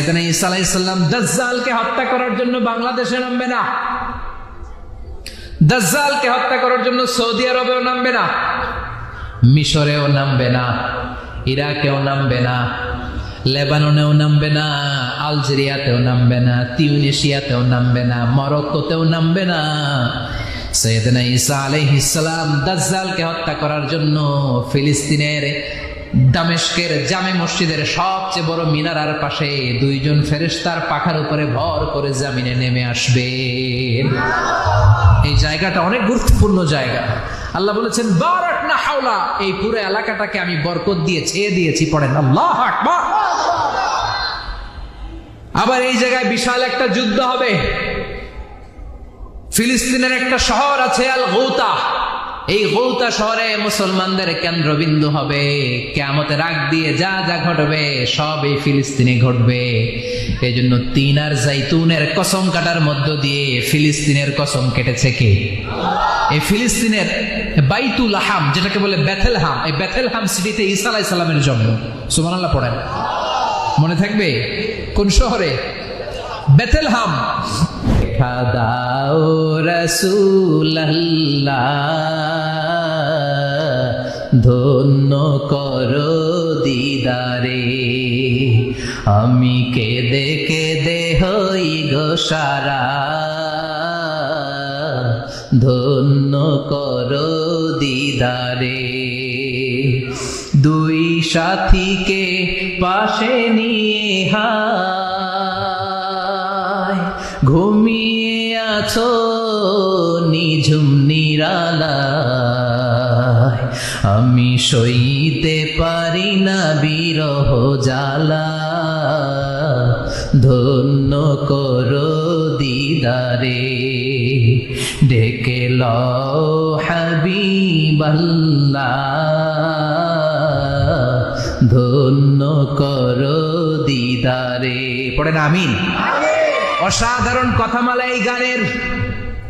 এখানে দাজ্জালকে হত্যা করার জন্য বাংলাদেশে নামবে না। দাজ্জালকে হত্যা করার জন্য সৌদি আরবেও নামবে না। মিশরেও নামবে না। ইরাকেও নামবে না। লেবাননেও নামবে না। আলজেরিয়াতেও নামবে না। তিউনিশিয়াতেও নামবে না। মরক্কোতেও নামবে না। সৈয়দনা ঈসা আলাইহিসসালাম দাজ্জালকে হত্যা করার জন্য ফিলিস্তিনের দামেস্কের জামে মসজিদের সবচেয়ে বড় মিনারার পাশে দুইজন ফেরেশতার পাখার উপরে ভর করে জামিনে নেমে আসবে। এই জায়গাটা অনেক গুরুত্বপূর্ণ জায়গা। আল্লাহ বলেছেন বারাক না হাওলা এই পুরো এলাকাটাকে আমি বরকত দিয়ে ছেয়ে দিয়েছি, পড়েন। আল্লাহ আবার এই জায়গায় বিশাল একটা যুদ্ধ হবে। ফিলিস্তিনের একটা শহর আছে আল গৌতা এই গৌতা শহরে মুসলমানদের কেন্দ্রবিন্দু হবে। কেমতের রাগ দিয়ে যা যা ঘটবে সব এই ফিলিস্তিনে ঘটবে। এই জন্য তিন আর জাইতুনের কসম কাটার মধ্য দিয়ে ফিলিস্তিনের কসম কেটেছে কে? এই ফিলিস্তিনের বাইতুল হাম যেটাকে বলে বেথেলহাম। এই বেথেলহাম সিটিতে ঈসা আলাইহিস সালামের জন্ম। সুবহানাল্লাহ, পড়েন। মনে থাকবে? কোন শহরে? বেথেলহাম খাদাও রসুল্লাহ ধন্য করো দিদারে। আমি কেঁদে কেঁদে হই গো সারা, ধন্য করো দিদারে। দুই সাথীকে পাশে নিয়ে হায় ঘুমিয়ে আছো, নিঝুম নিরালায়। আমি সইতে পারি না বিরহ জ্বালা। ধন্য করো দিদারে, ডেকে ল হাবিবাল্লাহ। ধন্য করো দিদারে পড়েন আমিন। অসাধারণ কথামালা এই গানের।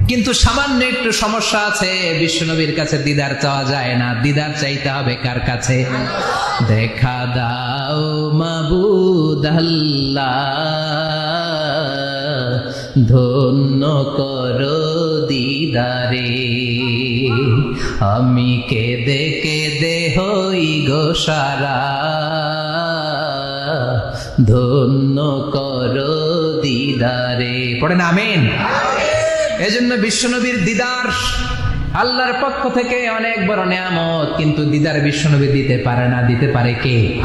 কিন্তু সামান্য একটু সমস্যা আছে, বিশ্বনবীর কাছে দিদার চাওয়া যায় না। দিদার চাইতে হবে কার কাছে? দেখা দাও মাবুদ আল্লাহ ধন্য করো দিদারে। আমি কেঁদে কেঁদে হই গো সারা, ধন্য করো দিদারে। পড়েন আমেন। এজন্য বিশ্বনবীর দিদার আল্লাহর পক্ষ থেকে অনেক বড় নেয়ামত, কিন্তু দিদার বিশ্বনবী দিতে পারে না, দিতে পারে কে?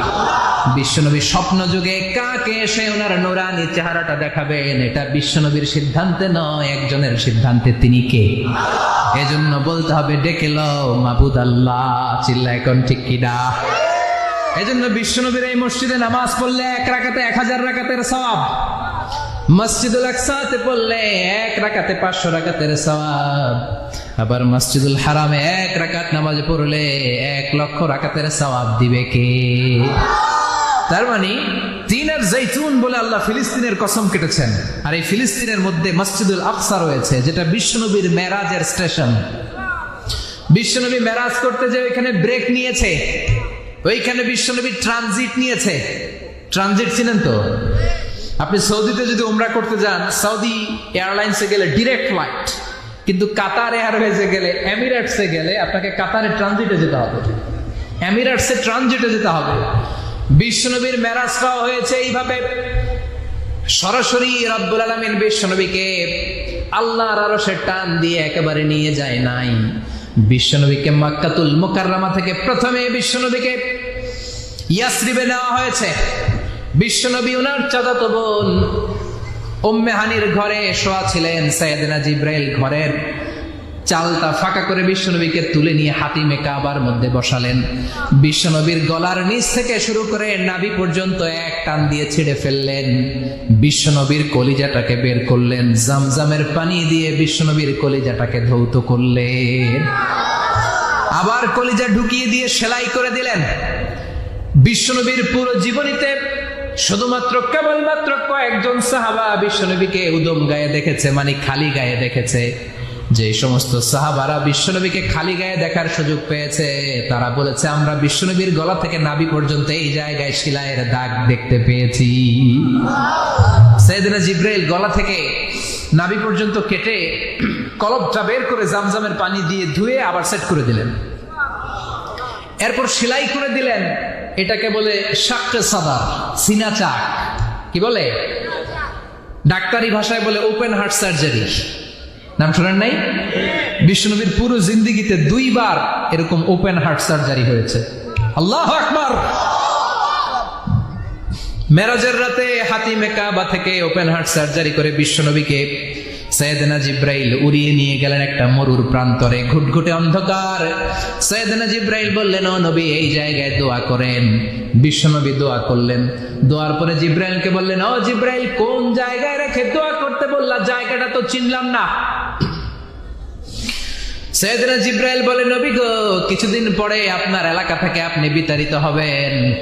বিশ্বনবীর স্বপ্ন যুগে কাকে এসে ওনার নোরানি চেহারাটা দেখাবেন? এটা বিশ্বনবীর সিদ্ধান্তে নয়, একজনের সিদ্ধান্তে তিনি কে? এজন্য বলতে হবে, ডেকে লও মাবুদ আল্লাহ চিল্লা এখন ঠিক কিনা? এজন্য বিশ্বনবীর এই মসজিদে নামাজ পড়লে এক রাকাতে এক হাজার রাকাতের সওয়াব। মসজিদুল আকসাতে পড়লে এক রাকাতে পাঁচশো রাকাতের সওয়াব। আবার মসজিদুল হারামে এক রাকাত নামাজ পড়লে এক লক্ষ রাকাতের সওয়াব দিবে কে? তার মানে তিন আর জৈতুন বলে আল্লাহ ফিলিস্তিনের কসম কেটেছেন। আর এই ফিলিস্তিনের মধ্যে মসজিদুল আকসা রয়েছে, যেটা বিশ্বনবীর মেরাজের স্টেশন। বিশ্বনবী মেরাজ করতে যে ওইখানে ব্রেক নিয়েছে, ওইখানে বিশ্বনবী ট্রানজিট নিয়েছে। ট্রানজিট ছিলেন তো? আপনি সৌদিতে যদি উমরা করতে যান, সৌদি এয়ারলাইন্সে গেলে ডিরেক্ট ফ্লাইট কিন্তু কাতার এয়ারওয়েজে গেলে, এমিরেটসে গেলে আপনাকে কাতারে ট্রানজিটে যেতে হবে। এমিরেটসে ট্রানজিটে যেতে হবে। বিশ্বনবীর খাওয়া হয়েছে এইভাবে। সরাসরি রব্বুল আলমিন বিশ্বনবীকে আল্লাহর আরও টান দিয়ে একেবারে নিয়ে যায় নাই। বিশ্বনবীকে মাক্কাতুল মোকাররামা থেকে প্রথমে বিশ্বনবীকে ইয়াসরিবে নেওয়া হয়েছে। বিশ্বনবী ওনার চাদাত বোন উম্মে হানির ঘরে শোয়া ছিলেন সৈয়দনা জিব্রাইল ঘরের চালটা ফাঁকা করে বিশ্বনবীকে তুলে নিয়ে হাতিমে কাবার মধ্যে বসালেন। বিশ্বনবীর গলার নিচ থেকে শুরু করে নাভি পর্যন্ত এক টান দিয়ে ছিঁড়ে ফেললেন। বিশ্বনবীর কলিজাটাকে বের করলেন, জামজামের পানি দিয়ে বিশ্বনবীর কলিজাটাকে ধৌত করলেন। আবার কলিজা ঢুকিয়ে দিয়ে সেলাই করে দিলেন। বিশ্বনবীর পুরো জীবনীতে শুধুমাত্র কেবলমাত্র কয়েকজন সাহাবা বিশ্বনবীকে উদম গায়ে দেখেছে মানে খালি গায়ে দেখেছে। যে সমস্ত সাহাবারা বিশ্বনবীকে খালি গায়ে দেখার সুযোগ পেয়েছে, তারা বলেছে, আমরা বিশ্বনবীর গলা থেকে নাবি পর্যন্ত এই জায়গায় শিলায়ের দাগ দেখতে পেয়েছি। সৈয়দনা জিব্রাইল গলা থেকে নাবি পর্যন্ত কেটে কলবটা বের করে জামজামের পানি দিয়ে ধুয়ে আবার সেট করে দিলেন। এরপর সেলাই করে দিলেন। এটাকে বলে শাক্কে সাদা সিনা চাক। কি বলে? ডাক্তারি ভাষায় বলে ওপেন হার্ট সার্জারি নাম শোনেন নাই? বিষ্ণুনবীর পুরো জিন্দিগিতে দুইবার এরকম ওপেন হার্ট সার্জারি হয়েছে। আল্লাহ আকবার! মেরাজের রাতে হাতিমে কাবা থেকে ওপেন হার্ট সার্জারি করে বিশ্বনবীকে সৈয়দনা জিব্রাইল উড়িয়ে নিয়ে গেলেন একটা মরুর প্রান্তরে। ঘুটঘুটে অন্ধকার। সৈয়দনা জিব্রাইল বললেন, ও নবী, এই জায়গায় দোয়া করেন। বিশ্বনবী দোয়া করলেন। দোয়ার পরে জিব্রাইলকে বললেন, ও জিব্রাইল, কোন জায়গায় রেখে দোয়া করতে বললা? জায়গাটা তো চিনলাম না। সৈয়দনা জিব্রাইল বলে, নবী গো, কিছুদিন পরে আপনার এলাকা থেকে আপনি বিতাড়িত হবেন।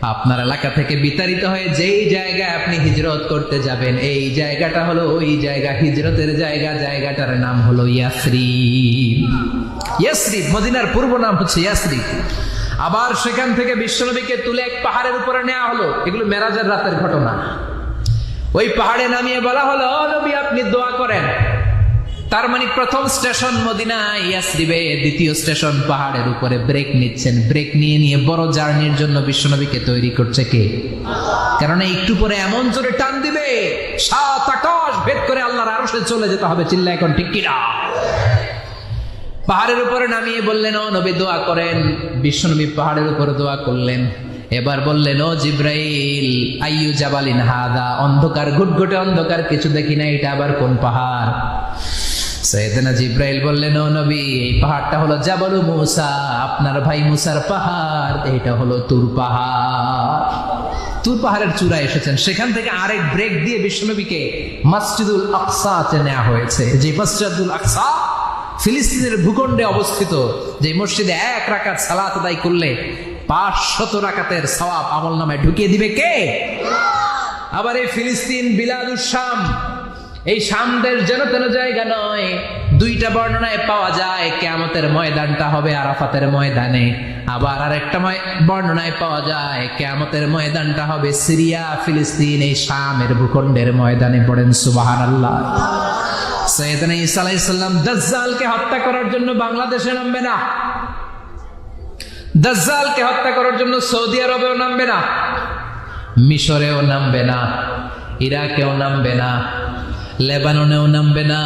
আপনার এলাকা থেকে বিতাড়িত হয়ে যেই জায়গায় আপনি হিজরত করতে যাবেন, এই জায়গাটা হলো ওই জায়গা। হিজরতের জায়গা, জায়গাটার নাম হলো ইয়াসরিব। ইয়াসরিব, মদিনার পূর্ব নাম হচ্ছে ইয়াসরিব। আবার সেখান থেকে বিশ্বনবীকে তুলে এক পাহাড়ের উপরে নেওয়া হলো। এগুলো মেরাজের রাতের ঘটনা। ওই পাহাড়ে নামিয়ে বলা হলো, "ও নবী, আপনি দোয়া করেন। তার মানে প্রথম স্টেশন মদিনা ইয়াসরিবে দ্বিতীয় স্টেশন পাহাড়ের উপরে। ব্রেক নিচ্ছেন। ব্রেক নিয়ে নিয়ে বড় জার্নির জন্য বিশ্বনবীকে তৈরি করছে কে? কারণ একটু পরে এমন জোরে টান দিবে, সাত আকাশ ভেদ করে আল্লাহর আরও চলে যেতে হবে চিল্লা এখন ঠিক কিনা? পাহাড়ের উপরে নামিয়ে বললেন, ও নবী, দোয়া করেন। বিশ্বনবী পাহাড়ের উপরে দোয়া করলেন। এবার বললেন, ও জিব্রাইল, আইয়ু জাবালিন হাদা? অন্ধকার, ঘুটঘুটে অন্ধকার, কিছু দেখি না, এটা আবার কোন পাহাড়? সৈয়দনা জিব্রাইল বললেন, ও নবী, এই পাহাড়টা হলো জাবালু মুসা, আপনার ভাই মুসার পাহাড়, এটা হলো তুর পাহাড়। তুর পাহাড়ের চূড়ায় এসেছেন। সেখান থেকে আরেক ব্রেক দিয়ে বিশ্বনবীকে মসজিদুল আকসাতে নেওয়া হয়েছে। যে মসজিদুল আকসা ফিলিস্তিনের ভূখণ্ডে অবস্থিত, যে মসজিদে এক রাকাত সালাত আদায় করলে পাঁচশত রাকাতের সওয়াব আমল নামায় ঢুকিয়ে দিবে কে? আবার এই ফিলিস্তিন, বিলাদুস শাম এই শামদের যেন তেন জায়গা নয়। দুইটা বর্ণনায় পাওয়া যায়, কেয়ামতের ময়দানটা হবে আরাফাতের ময়দানে। আবার আরেকটা ময়- বর্ণনায় পাওয়া যায়, কেয়ামতের ময়দানটা হবে সিরিয়া, ফিলিস্তিন, এই শামের ভূখণ্ডের ময়দানে পড়েন সুবাহান আল্লাহ সৈয়দনা আলাইহিসসালাম দাজ্জালকে হত্যা করার জন্য বাংলাদেশে নামবে না। দাজ্জালকে হত্যা করার জন্য সৌদি আরবেও নামবে না। মিশরেও নামবে না। ইরাকেও নামবে না। লেবাননেও নামবে না,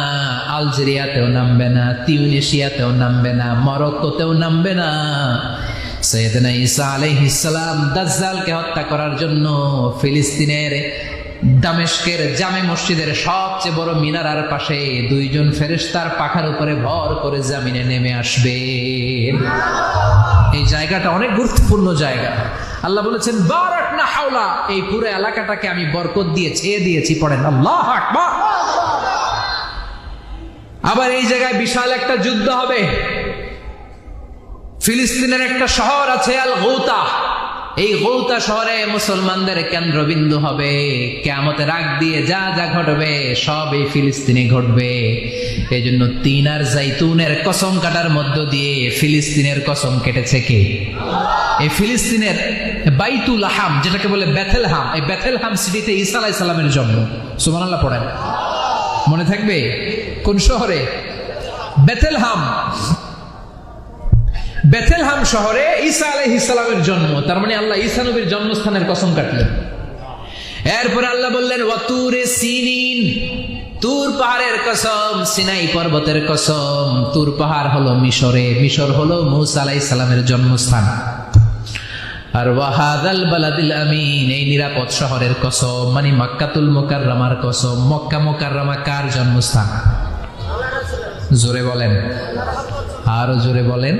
আলজেরিয়াতেও নামবে না, তিউনেশিয়াতেও নামবে না, মরক্কোতেও নামবে না। সৈয়দনা ঈসা আলাইহিস সালাম দাজ্জালকে হত্যা করার জন্য ফিলিস্তিনের দামেস্কের জামে মসজিদের সবচেয়ে বড় মিনারার পাশে দুইজন ফেরেশতার পাখার উপরে ভর করে জামিনে নেমে আসবে। এই জায়গাটা অনেক গুরুত্বপূর্ণ জায়গা। আল্লাহ বলেছেন বারাক না হাওলা, এই পুরো এলাকাটাকে আমি বরকত দিয়ে ছেয়ে দিয়েছি, পড়েন আল্লাহ আবার এই জায়গায় বিশাল একটা যুদ্ধ হবে। ফিলিস্তিনের একটা শহর আছে আল গৌতা এই গৌতা শহরে মুসলমানদের কেন্দ্রবিন্দু হবে। কেমতের রাগ দিয়ে যা যা ঘটবে সব এই ফিলিস্তিনে ঘটবে। এই জন্য তিন আর জাইতুনের কসম কাটার মধ্য দিয়ে ফিলিস্তিনের কসম কেটেছে কে? এই ফিলিস্তিনের বাইতুল হাম যেটাকে বলে বেথেলহাম, এই বেথেলহাম সিটিতে ঈসা আলাইহিস সালামের জন্ম। সুবহানাল্লাহ পড়েন। মনে থাকবে? কোন শহরে? বেথেলহাম। বেথেলহাম শহরে ঈসা আলাইহিস সালামের জন্ম। তার মানে আল্লাহ ঈসা নবীর জন্মস্থানের কসম কাটলেন। এরপর আল্লাহ বললেন, ওয়াতুরে সিনিন, তুর পাহাড়ের কসম, সিনাই পর্বতের কসম। তুর পাহাড় হলো মিশরে, মিশর হলো মুসা সালামের জন্মস্থান। আর ওয়াহাদাল বালাদিল আমিন, এই নিরাপদ শহরের কসম মানে মক্কাতুল মোকাররমার কসম। মক্কা মোকাররমা কার জন্মস্থান? জোরে বলেন। আরও জোরে বলেন।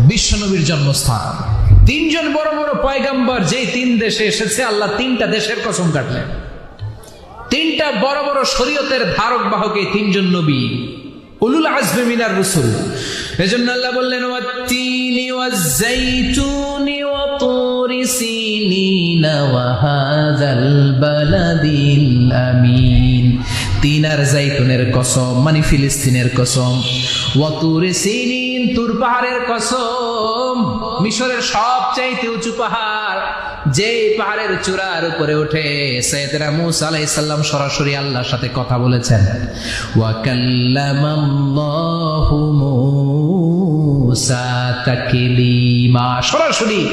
বিশ্বনবীর জন্মস্থান। তিনজন বড় বড় পয়গাম্বর যেই তিন দেশে এসেছে, আল্লাহ তিনটা দেশের কসম কাটলেন। তিনটা বড় বড় শরীয়তের ধারক বাহক এই তিনজন নবী। উলুল আজমে মিনার রসুল। এজন্য আল্লাহ বললেন ওয়াত্তিনি ওয়াজ্জাইতুনি ওয়া তুরি সিনিনা ওয়া হাযাল বালাদিল আমিন। তিন আর জাইতুনের কসম মানে ফিলিস্তিনের কসম। তুর পাহাড়ের কসম। মিশরের সবচাইতে উঁচু পাহাড় যে পাহাড়ের চূড়ার উপরে উঠে সৈয়দনা মুসা আলাইহিস সালাম সরাসরি আল্লাহর সাথে কথা বলেছেন। ওয়া মুসা তাকলিমা। সরাসরি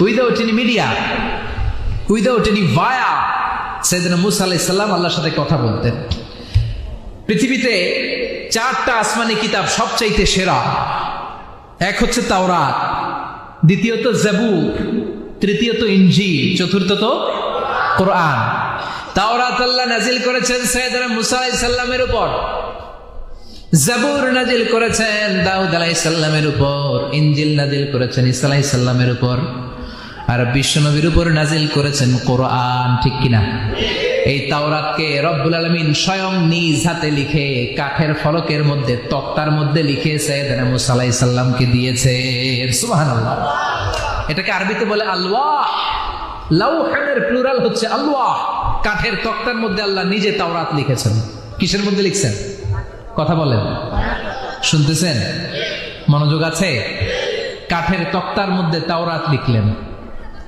without any media without any via সৈয়দনা মুসা আলাইহিস সালাম আল্লাহর সাথে কথা বলতেন। পৃথিবীতে চারটা আসমানি কিতাব সবচাইতে সেরা। এক হচ্ছে তাওরাত, দ্বিতীয়ত জাবুর, তৃতীয়ত ইঞ্জিল চতুর্থত কোরআন। তাওরাত আল্লাহ নাজিল করেছেন সৈয়দনা মুসা আলাইহিস সালামের উপর। জাবুর নাজিল করেছেন দাউদ আলাইহিস সালামের উপর। ইঞ্জিল নাজিল করেছেন আলাইহিস উপর। আর বিশ্বনবীর উপর নাজিল করেছেন কোরআন, ঠিক কিনা? এই তাওরাতকে রব্বুল আলমিন স্বয়ং নিজ হাতে লিখে কাঠের ফলকের মধ্যে, তক্তার মধ্যে লিখে সৈয়দনা মুসা আলাইহিস দিয়েছে সুবহানাল্লাহ। এটাকে আরবিতে বলে আল্লাহ লাউহানের প্লুরাল হচ্ছে আল্লাহ কাঠের তক্তার মধ্যে আল্লাহ নিজে তাওরাত লিখেছেন। কিসের মধ্যে লিখছেন? কথা বলেন। শুনতেছেন? মনোযোগ আছে? কাঠের তক্তার মধ্যে তাওরাত লিখলেন।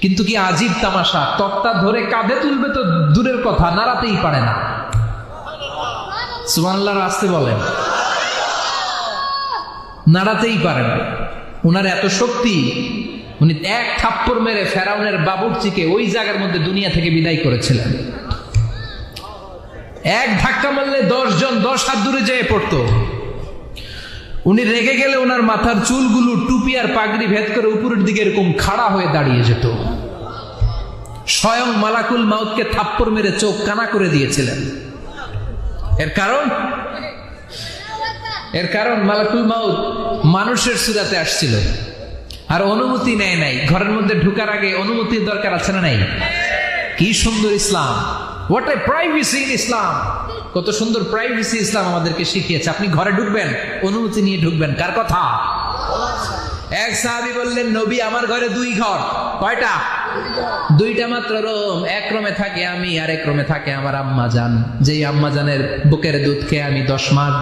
কিন্তু কি আজীব তামাশা? তক্তা ধরে কাঁধে তুলবে তো দূরের কথা, নাড়াতেই পারে না। সুবহানাল্লাহর আসতে বলেন নাড়াতেই পারে না। উনার এত শক্তি, উনি এক থাপ্পড় মেরে ফেরাউনের বাবুরচিকে ওই জায়গার মধ্যে দুনিয়া থেকে বিদায় করেছিলেন। এক ধাক্কা মারলে দশ জন দশ হাত দূরে যেয়ে পড়তো। উনি রেগে গেলে ওনার মাথার চুলগুলো টুপি আর পাগড়ি ভেদ করে উপরের দিকে এরকম খাড়া হয়ে দাঁড়িয়ে যেত। স্বয়ং মালাকুল মাউতকে থাপ্পড় মেরে চোখ কানা করে দিয়েছিলেন। এর কারণ? এর কারণ মালাকুল মাউত মানুষের সুরাতে আসছিল। আর অনুমতি নেয় নাই। ঘরের মধ্যে ঢুকার আগে অনুমতির দরকার আছে না নাই? কি সুন্দর ইসলাম। What a privacy in Islam কত সুন্দর প্রাইভেসি ইসলাম আমাদেরকে শিখিয়েছে। আপনি ঘরে ঢুকবেন, অনুমতি নিয়ে ঢুকবেন। কার কথা? এক সাহাবি বললেন, নবী, আমার ঘরে দুই ঘর। কয়টা? দুইটা মাত্র রুম, এক রুমে থাকে আমি আর এক রুমে থাকে আমার আম্মা জান। যেই আম্মা জানের বুকের দুধ খেয়ে আমি দশ মাস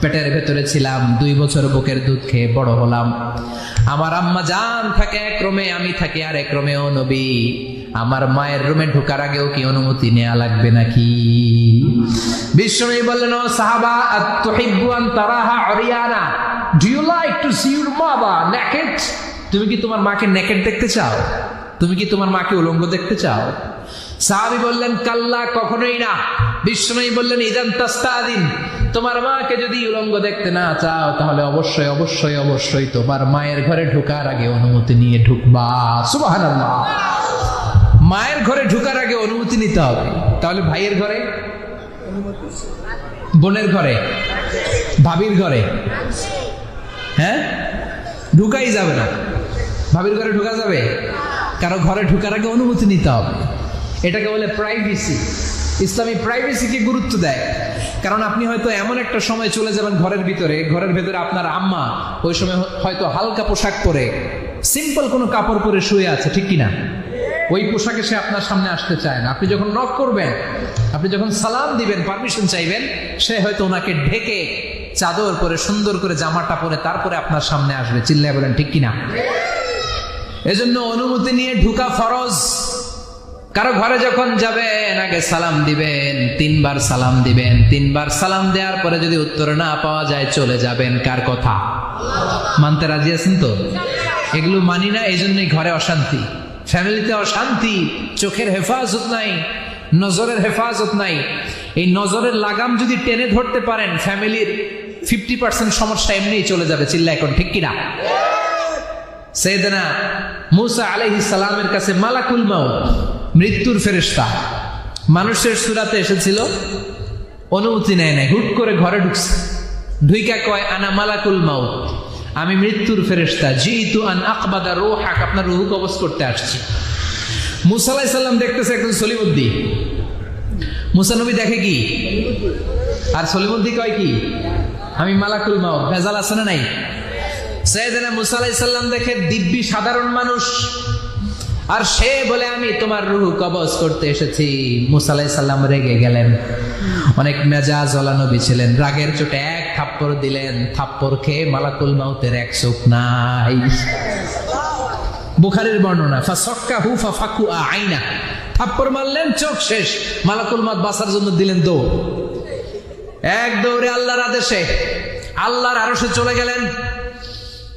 পেটের ভেতরে ছিলাম, দুই বছর বুকের দুধ খেয়ে বড় হলাম। আমার আম্মা জান থাকে এক রুমে, আমি থাকি আর এক রুমে, ও নবী। আমার মায়ের রুমে ঢোকার আগেও কি অনুমতি নেওয়া লাগবে নাকি? বিশ্বনবী বললেন সাহাবা আতুহিব্বু আন তারাহা Oriana. Do you like to see your মাবা naked তুমি কি তোমার মাকে নেকেড দেখতে চাও? তুমি কি তোমার মাকে উলঙ্গ দেখতে চাও? সাহাবি বললেন, কাল্লা, কখনোই না। বিশ্বনবী বললেন, ইদান তাস্তাদিন, তোমার মাকে যদি উলঙ্গ দেখতে না চাও, তাহলে অবশ্যই অবশ্যই অবশ্যই তোমার মায়ের ঘরে ঢোকার আগে অনুমতি নিয়ে ঢুকবা। সুবহানাল্লাহ। মায়ের ঘরে ঢোকার আগে অনুমতি নিতে হবে। তাহলে ভাইয়ের ঘরে? বোনের ঘরে? ভাবির ঘরে? হ্যাঁ? ঢুকাই যাবে না। ভাবির ঘরে ঢুকা যাবে? কারও ঘরে ঢুকার আগে অনুমতি নিতে হবে। এটাকে বলে প্রাইভেসি ইসলামী প্রাইভেসিকে গুরুত্ব দেয়। কারণ আপনি হয়তো এমন একটা সময় চলে যাবেন ঘরের ভিতরে, ঘরের ভেতরে আপনার আম্মা ওই সময় হয়তো হালকা পোশাক পরে সিম্পল কোনো কাপড় পরে শুয়ে আছে, ঠিক কিনা? ওই পোশাকে সে আপনার সামনে আসতে চায় না। আপনি যখন নক করবেন, আপনি যখন সালাম দিবেন পারমিশন চাইবেন, সে হয়তো ওনাকে ঢেকে চাদর পরে, সুন্দর করে জামাটা পরে, তারপরে আপনার সামনে আসবে। চিল্লায় বলেন, ঠিক কিনা? এজন্য অনুমতি নিয়ে ঢুকা ফরজ। কারও ঘরে যখন যাবেন, আগে সালাম দিবেন, তিনবার সালাম দিবেন। তিনবার সালাম দেওয়ার পরে যদি উত্তর না পাওয়া যায়, চলে যাবেন। কার কথা? মানতে রাজি আছেন তো? এগুলো মানি না এই জন্যই ঘরে অশান্তি। ফ্যামিলিতে অশান্তি, চোখের হেফাজত নাই, নজরের হেফাজত নাই। এই নজরের লাগাম যদি টেনে ধরতে পারেন, ফ্যামিলির ফিফটি পার্সেন্ট সমস্যা এমনিই চলে যাবে চিল্লা এখন, ঠিক কিনা? সেদনা মুসা আলহি সালামের কাছে মালাকুল মাউত, মৃত্যুর ফেরেস্তা মানুষের সুরাতে এসেছিল, অনুমতি নেয় নাই, হুট করে ঘরে ঢুকছে। ঢুইকা কয়, আনা মালাকুল মাউত, আমি মৃত্যুর ফেরেস্তা জিতু আন আকবাদা রো হাক আপনার রুহু কবজ করতে আসছি। মুসালাই সাল্লাম দেখতেছে একজন সলিমুদ্দি মুসানবী দেখে কি? আর সলিমুদ্দি কয় কি? আমি মালাকুল মাউত, ভেজাল আছে না নাই? সৈয়দনা মুসা আলাইসাল্লাম দেখে দিব্যি সাধারণ মানুষ। আর সে বলে, আমি তোমার রুহ কবজ করতে এসেছি। মুসা আলাইসাল্লাম রেগে গেলেন। অনেক মেজাজ নবী ছিলেন। রাগের চোটে এক থাপ্পড় দিলেন। থাপ্পড় খেয়ে মালাকুল মাউতের এক চোখ নাই। বুখারের বর্ণনা ফা সক্কা হু ফাকু আইনা। থাপ্পড় মারলেন, চোখ শেষ। মালাকুল মাউত বাঁচার জন্য দিলেন দৌড়। এক দৌড়ে আল্লাহর আদেশে আল্লাহর আরশে চলে গেলেন।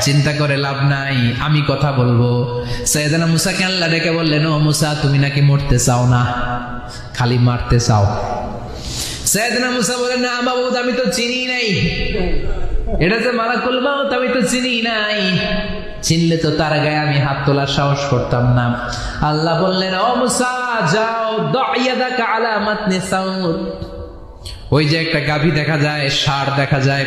চিন্তা করে লাভ নাই, আমি কথা বলব। সৈয়দানা মুসাকে আল্লাহ ডেকে বললেন, ও মুসা, তুমি নাকি মরতে চাও না? খালি মারতে চাও। সৈয়দানা মুসা বলেন না বাবুদ আমি তো চিনি নাই। এটা যে মালাকুল মাউত, আমি তো চিনি নাই। চিনলে তো তার গায়ে আমি হাত তোলার সাহস করতাম না। আল্লাহ বললেন, ও মুসা, যাও দাইয়াদাকা আলা মাতনি ওই যে একটা গাভী দেখা যায়, ষাঁড় দেখা যায়।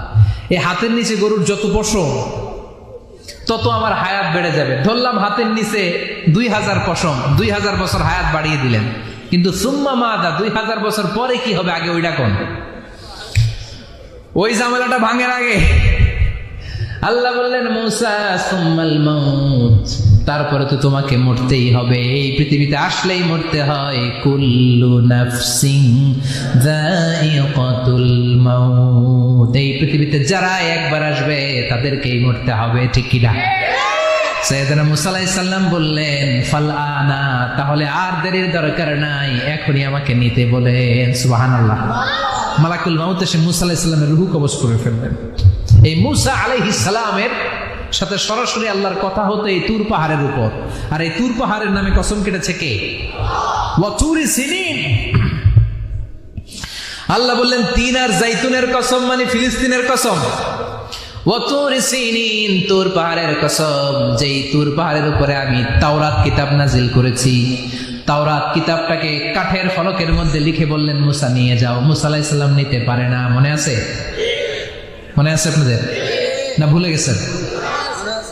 এই হাতের নিচে গরুর যত পশম, তত আমার হায়াত বেড়ে যাবে। ধরলাম হাতের নিচে দুই হাজার পশম, দুই হাজার বছর হায়াত বাড়িয়ে দিলেন। কিন্তু সুম্মা মাদা, দুই হাজার বছর পরে কি হবে আগে ওইটা কোন? ওই ঝামেলাটা ভাঙের আগে। আল্লাহ বললেন, মৌসা সুম্মাল মাউত। তারপরে তো তোমাকে মরতেই হবে। এই পৃথিবীতে আসলেই মরতে হয়। কুল্লু নাফসিং মাউত। এই পৃথিবীতে যারা একবার আসবে, তাদেরকেই মরতে হবে, ঠিক কি না? সৈয়দনা মুসা আলাইহিস সালাম বললেন, ফাল আনা তাহলে আর দেরির দরকার নাই। এখনই আমাকে নিতে বলেন, সুবহানাল্লাহ। মালাকুল মাউত এসে মুসা আলাইহিস সালামের রূহ কবজ করে ফেললেন। এই মুসা আলাইহিস সালামের সাথে সরাসরি আল্লাহর কথা হতো এই তুর পাহাড়ের উপর। আর এই তুর পাহাড়ের নামে কসম কেটেছে কে? আল্লাহ বললেন, তিন আর জাইতুনের কসম মানে ফিলিস্তিনের কসম। তুর পাহাড়ের কসম। যেই পাহাড়ের উপরে আমি তাওরাত কিতাব করেছি। তাওরাত কিতাবটাকে কাঠের ফলকের মধ্যে লিখে বললেন, মুসা নিয়ে যাও। মুসা নিতে পারে না, মনে আছে? মনে আছে আপনাদের? না, ভুলে গেছেন?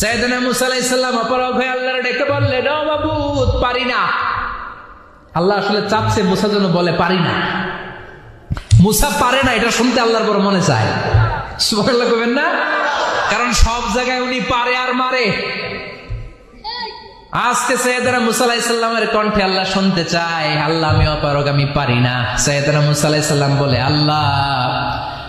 সৈয়দনা মুসা আলাইহিস সালাম অপরাধ হয়ে আল্লাহর ডেকে বললেন, ও বাবু, পারি না। আল্লাহ আসলে চাপছে মুসা যেন বলে, পারি না। মুসা পারে না, এটা শুনতে আল্লাহর বড় মনে চায়। সুবহানাল্লাহ কবেন না? কারণ সব জায়গায় উনি পারে আর মারে। আজকে সৈয়দরা মুসা আলাইসাল্লামের কণ্ঠে আল্লাহ শুনতে চায়, আল্লাহ, আমি অপারগ আমি পারি না। সৈয়দরা মুসা আলাইসাল্লাম বলে, আল্লাহ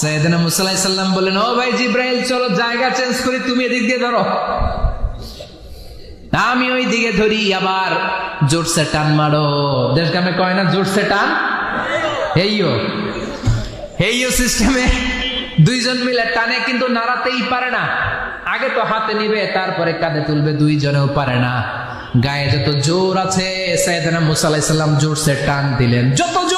সৈয়দনা মুসাল্লাহ সাল্লাম বললেন, ও ভাই চলো জায়গা চেঞ্জ তুমি এদিক দিয়ে ধরো। আমি ওই দিকে ধরি, আবার জোরসে টান মারো। দেশ গ্রামে কয় না, জোরসে টান? হেইও হেইও সিস্টেমে দুইজন মিলে টানে, কিন্তু নাড়াতেই পারে না। আগে তো হাতে নিবে, তারপরে কাঁধে তুলবে, দুইজনেও পারে না। গায়ে যত জোর আছে সাইদানা মুসা আলাইসাল্লাম জোরসে টান দিলেন। যত জোর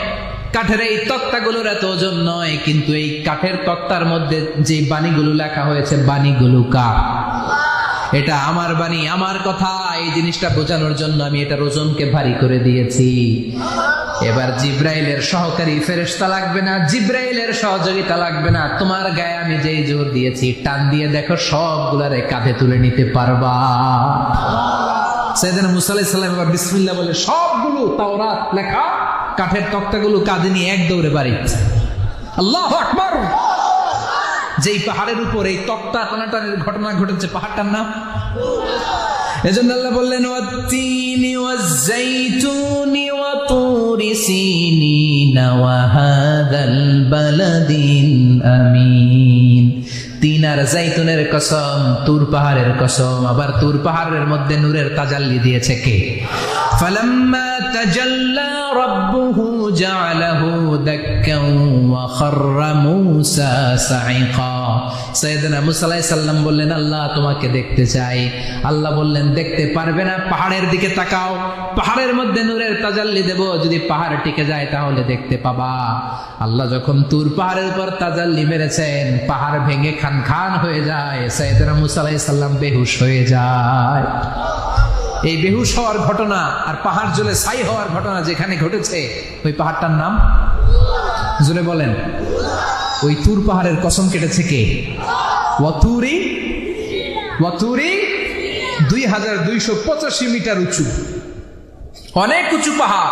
কাঠের এই তক্তাগুলোর এত ওজন নয়, কিন্তু এই কাঠের তক্তার মধ্যে যে বাণীগুলো লেখা হয়েছে, বাণীগুলো কার? এটা আমার বাণী, আমার কথা, এই জিনিসটা বোঝানোর জন্য আমি এটা ওজনকে ভারী করে দিয়েছি। এবার জিব্রাইলের সহকারী ফেরেশতা লাগবে না, জিব্রাইলের সহযোগিতা লাগবে না। তোমার গায়ে আমি যেই জোর দিয়েছি, টান দিয়ে দেখো সবগুলারে কাঁধে তুলে নিতে পারবা। সেদিন মুসাল্লাহ সাল্লাম এবার বিসমিল্লা বলে, সবগুলো তাওরাত লেখা কাঠের তক্তাগুলো কাঁধে নিয়ে এক দৌড়ে বাড়ি আল্লাহ আকবার! যেই পাহাড়ের উপর এই তক্তা টানাটানের ঘটনা ঘটেছে, পাহাড়টার নাম? এজন্য আল্লাহ বললেন, ওয়াত্তিনি ওয়াজ্জাইতুনি ওয়া তুরি সিনিনা ওয়া হাদাল বালাদিন আমিন। তিন আর জাইতুনের কসম, তুর পাহাড়ের কসম, আবার তুর পাহাড়ের মধ্যে নূরের তাজাল্লি দিয়েছে কে? ফালাম্মা তাজাল্লা রাব্বুহু দাক্কান ওয়া খাররা মূসা সাইকা সাইয়েদনা মুসা আলাইহিস সালাম বললেন আল্লাহ তোমাকে দেখতে চাই। আল্লাহ বললেন, দেখতে পারবে না, পাহাড়ের দিকে তাকাও। পাহাড়ের মধ্যে নূরের তাজাল্লি দেব, যদি পাহাড় টিকে যায় তাহলে দেখতে পাবা। আল্লাহ যখন তুর পাহাড়ের উপর তাজাল্লি মেরেছেন, পাহাড় ভেঙে খান খান হয়ে যায়। সাইয়েদনা মুসা আলাইহিস বেহুশ হয়ে যায়। এই বেহুশ হওয়ার ঘটনা আর পাহাড় জলে ছাই হওয়ার ঘটনা যেখানে ঘটেছে, ওই পাহাড়টার নাম? জুড়ে বলেন। ওই তুর পাহাড়ের কসম কেটেছে কে? ওয়াতুরি? ওয়াতুরি? দুই হাজার দুইশো পঁচাশি মিটার উঁচু। অনেক উঁচু পাহাড়।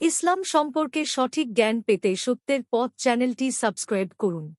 ইসলাম সম্পর্কে সঠিক জ্ঞান পেতে সত্যের পথ চ্যানেলটি সাবস্ক্রাইব করুন।